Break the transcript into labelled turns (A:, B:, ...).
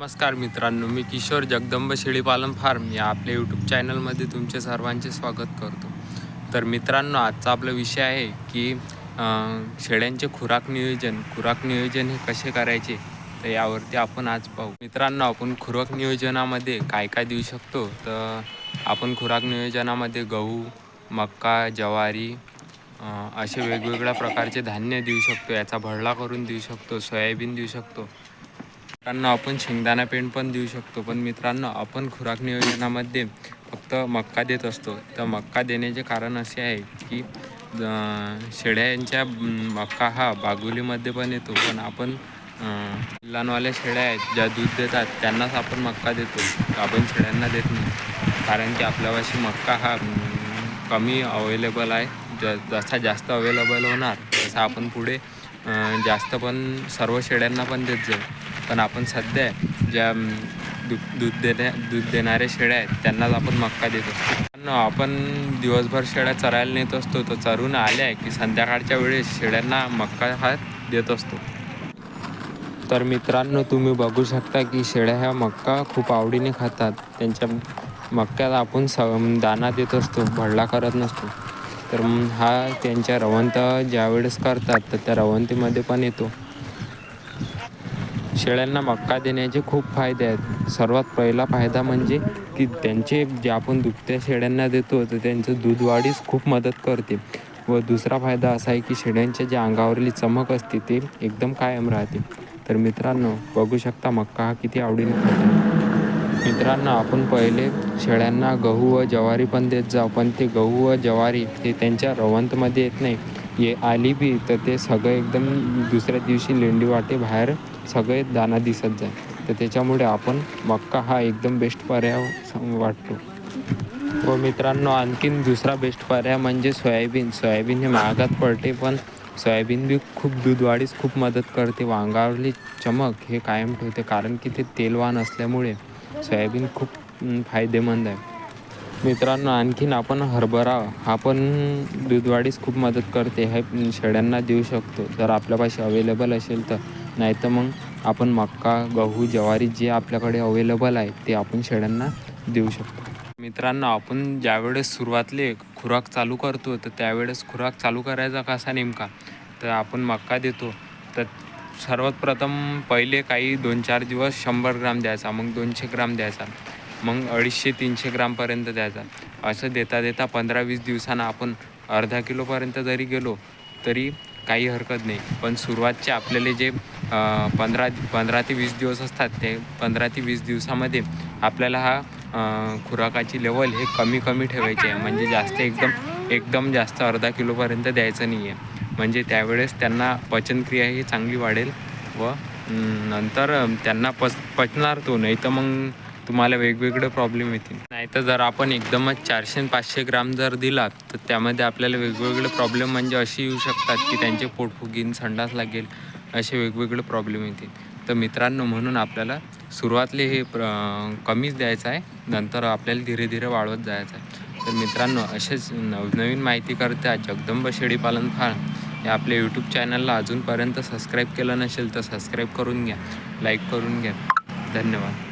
A: नमस्कार मित्रांनो मी किशोर जगदंब शेळीपालन फार्म या आपल्या यूट्यूब चॅनलमध्ये तुमचे सर्वांचे स्वागत करतो. तर मित्रांनो आजचा आपला विषय आहे की शेळ्यांचे खुराक नियोजन खुराक नियोजन हे कसे करायचे? तर यावरती आपण आज पाहू. मित्रांनो आपण खुराक नियोजनामध्ये काय काय देऊ शकतो? तर आपण खुराक नियोजनामध्ये गहू मक्का ज्वारी असे वेगवेगळ्या प्रकारचे धान्य देऊ शकतो याचा भरडा करून देऊ शकतो सोयाबीन देऊ शकतो. मित्रांनो आपण शेंगदाणा पेंड पण देऊ शकतो. पण मित्रांनो आपण खुराक नियोजनामध्ये फक्त मक्का देत असतो. तर मक्का देण्याचे कारण असे आहे की शेळ्यांच्या मक्का हा बागुलीमध्ये पण येतो. पण आपण लहानवाल्या शेळ्या आहेत ज्या दूध देतात त्यांनाच आपण मक्का देतो. आपण शेळ्यांना देत नाही. कारण की आपल्यापाशी मक्का हा कमी अवेलेबल आहे. ज जसा जास्त अवेलेबल होणार तसा आपण पुढे जास्त पण सर्व शेळ्यांना पण देत जाऊ. पण आपण सध्या ज्या दूध दूध देण्या दूध देणाऱ्या शेळ्या आहेत त्यांनाच आपण मक्का देत असतो. पण आपण दिवसभर शेळ्या चरायला नेत असतो तर चरून आल्या की संध्याकाळच्या वेळेस शेळ्यांना मक्का हा देत असतो. तर मित्रांनो तुम्ही बघू शकता की शेळ्या ह्या मक्का खूप आवडीने खातात. त्यांच्या मक्क्यात आपण स दाना देत असतो भडला करत नसतो. तर हा त्यांच्या रवंत ज्यावेळेस करतात तर त्या रवंतीमध्ये पण येतो. शेळ्यांना मक्का देण्याचे खूप फायदे आहेत. सर्वात पहिला फायदा म्हणजे की त्यांचे जे आपण दुभत्या शेळ्यांना देतो तर त्यांचं दूध वाढीस खूप मदत करते. व दुसरा फायदा असा आहे की शेळ्यांच्या जे अंगावरली चमक असते ते एकदम कायम राहते. तर मित्रांनो बघू शकता मक्का हा किती आवडीने खातो. मित्रांनो आपण पहिले शेळ्यांना गहू व ज्वारी पण देत जाऊ पण ते गहू व ज्वारी ते त्यांच्या रवंतमध्ये येत नाही. ये आली बी तर ते सगळं एकदम दुसऱ्या दिवशी लेंडी वाटे बाहेर सगळे दाना दिसत जाईल तर त्याच्यामुळे आपण मक्का हा एकदम बेस्ट पर्याय वाटतो. व मित्रांनो आणखीन दुसरा बेस्ट पर्याय म्हणजे सोयाबीन. सोयाबीन हे महागात पडते पण सोयाबीन बी खूप दूधवाढीस खूप मदत करते. वांगावरली चमक हे कायम ठेवते कारण की ते तेलवान असल्यामुळे सोयाबीन खूप फायदेमंद आहे. मित्रांनो आणखीन आपण हरभरा हा पण दूधवाढीस खूप मदत करते. हे शेळ्यांना देऊ शकतो. जर आपल्यापाशी अवेलेबल असेल तर. नाही तर मग आपण मक्का गहू ज्वारी जे आपल्याकडे अवेलेबल आहे ते आपण शेळ्यांना देऊ शकतो. मित्रांनो आपण ज्यावेळेस सुरुवातले खुराक चालू करतो तर त्यावेळेस खुराक चालू करायचा कसा नेमका? तर आपण मक्का देतो. तर सर्वात प्रथम पहिले काही दोन चार दिवस शंभर ग्राम द्यायचा मग दोनशे ग्राम द्यायचा मग अडीचशे तीनशे ग्रामपर्यंत द्यायचा. असं देता देता पंधरा वीस दिवसानं आपण अर्धा किलोपर्यंत जरी गेलो तरी काही हरकत नाही. पण सुरुवातचे आपल्याला जे पंधरा पंधरा ते वीस दिवस असतात ते पंधरा ते वीस दिवसामध्ये आपल्याला हा खुराकाची लेवल हे कमी कमी ठेवायची आहे. म्हणजे जास्त एकदम एकदम जास्त अर्धा किलोपर्यंत द्यायचं नाही आहे. म्हणजे त्यावेळेस त्यांना पचनक्रिया ही चांगली वाढेल व नंतर त्यांना पच पचणार तो. नाही तर मग तुम्हाला वेगवेगळे प्रॉब्लेम येतील. नाहीतर जर आपण एकदमच चारशे पाचशे ग्राम जर दिला तर त्यामध्ये आपल्याला वेगवेगळे प्रॉब्लेम म्हणजे असे येऊ शकतात की त्यांचे पोट फुगीन संडास लागेल असे वेगवेगळे प्रॉब्लेम येतील. तर मित्रांनो म्हणून आपल्याला सुरुवातले हे प्र कमीच द्यायचं आहे नंतर आपल्याला धीरे धीरे वाढवत जायचं आहे. तर मित्रांनो असेच नवनवीन माहिती करता जगदंब शेळीपालन फार्म या आपल्या यूट्यूब चॅनलला अजूनपर्यंत सबस्क्राईब केलं नसेल तर सबस्क्राईब करून घ्या लाईक करून घ्या. धन्यवाद.